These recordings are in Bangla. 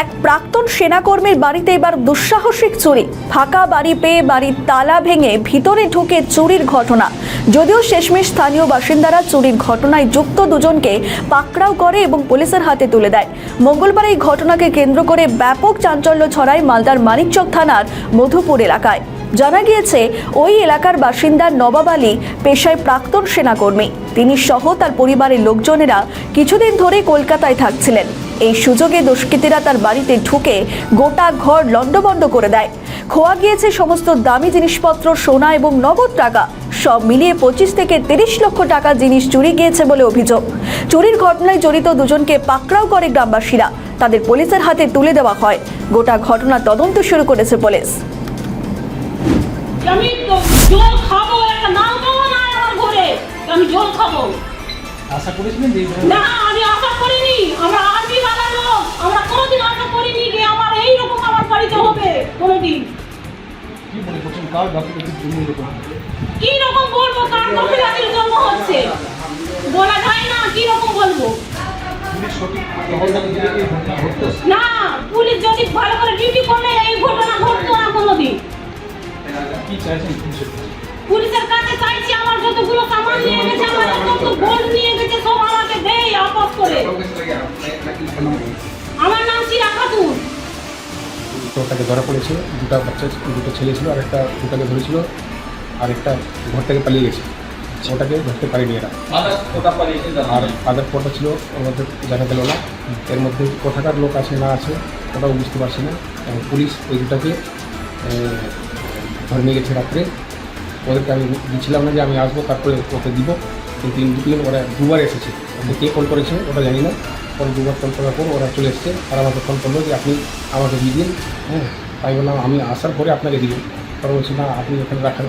এক প্রাক্তন সেনাকর্মীর বাড়িতে এবার দুঃসাহসিক চুরি। ফাঁকা বাড়ি পেয়ে বাড়ির তালা ভেঙে ভিতরে ঢুকে চুরির ঘটনা। যদিও শেষমেশ স্থানীয় বাসিন্দারা চুরির ঘটনায় যুক্ত দুজনকে পাকড়াও করে এবং পুলিশের হাতে তুলে দেয়। মঙ্গলবার এই ঘটনাকে কেন্দ্র করে ব্যাপক চাঞ্চল্য ছড়ায় মালদার মানিকচক থানার মধুপুর এলাকায়। জানা গিয়েছে, ওই এলাকার বাসিন্দা নবাব আলী পেশায় প্রাক্তন সেনাকর্মী। তিনি সহ তার পরিবারের লোকজনেরা কিছুদিন ধরে কলকাতায় থাকছিলেন। এই সুযোগে দুষ্কৃতীরা তার বাড়িতে ঢুকে গোটা ঘর লণ্ডভণ্ড করে দেয়। খোয়া গিয়েছে সমস্ত দামি জিনিসপত্র, সোনা এবং নগদ টাকা। সব মিলিয়ে পঁচিশ থেকে তিরিশ লক্ষ টাকা জিনিস চুরি গিয়েছে বলে অভিযোগ। চুরির ঘটনায় জড়িত দুজনকে পাকড়াও করে গ্রামবাসীরা। তাদের পুলিশের হাতে তুলে দেওয়া হয়। গোটা ঘটনা তদন্ত শুরু করেছে পুলিশ। আমি জল খাব, একটা না আমার ঘরে। আমি জল খাব। আশা করেছিলেন যে না আমি আশা করিনি। আমরা আর্মি বালা লোক আমরা কোনোদিন আশা করিনি যে আমার এইরকম আমার বাড়িতে হবে কোনোদিন। কি মনে করছেন? কার গাফিলতির জন্য এরকম? কি রকম বলব? কার কপিলাতির জন্ম হচ্ছে? বলা যায় না কি রকম বলব? এই না পুলিশ যদি ভালো করে ডিউটি করলে আমার নাম খাতুন চোরটাকে ধরা পড়েছে দুটো বাচ্চা দুটো ছেলে ছিল আর একটা দুটাকে ধরেছিল আর একটা ঘর থেকে পালিয়ে গেছে। ওটাকে ধরতে পারিনি এরা। আর আদার পরটা ছিল আমাদের জানা গেল না। এর মধ্যে কোথাকার লোক আছে না আছে ওটাও বুঝতে পারছি না। এবং পুলিশ ওই দুটাকে ধরে নিয়ে গেছে রাত্রে। ওদেরকে আমি দিচ্ছিলাম না যে আমি আসব তারপরে ওকে দিব। কিন্তু ইন ওরা দুবার এসেছে। ওকে কে কল করেছে ওটা জানি না। পরে দুবার কল করার পর ওরা চলে এসছে। আর আমাকে ফোন করল যে, আপনি আমাকে দিয়ে দিন। হ্যাঁ তাই বললাম, আমি আসার পরে আপনাকে দিব। পরে বলছি, না, আপনি ওখানে রাখার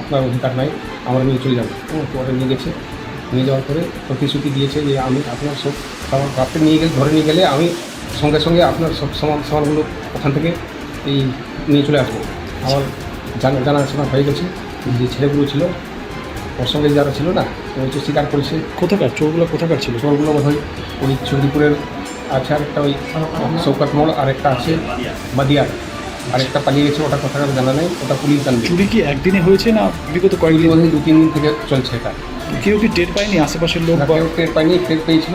আপনার অধিকার নাই, আমরা নিয়ে চলে যাব। হ্যাঁ ওরা নিয়ে গেছে। নিয়ে যাওয়ার পরে প্রতিশ্রুতি দিয়েছে যে, আমি আপনার সব সামান রাত্রে নিয়ে গেলে ধরে নিয়ে গেলে আমি সঙ্গে সঙ্গে আপনার সব সামান, সামানগুলো ওখান থেকে এই নিয়ে চলে আসব। আমার জানা জানাশোনা হয়ে গেছে যে, ছেলেগুলো ছিল ওর সঙ্গে যারা ছিল না তো হচ্ছে স্বীকার করেছে কোথাকার চোরগুলো কোথাকার ছিল? চোরগুলো বোধ হয় ওই চৌধুরীপুরের আছে আরেকটা ওই চৌকাত মোড় আরেকটা আছে বাদিয়ার। আরেকটা পালিয়ে গেছে ওটা কোথাকার জানা নেই ওটা পুলিশ জানবে। চুরি কি একদিনে হয়েছে না বিগত কয়েকদিন? দু তিন দিন থেকে চলছে এটা। কেউ কি টের পায়নি আশেপাশের লোক কেউ টের পায়নি টের পেয়েছিল।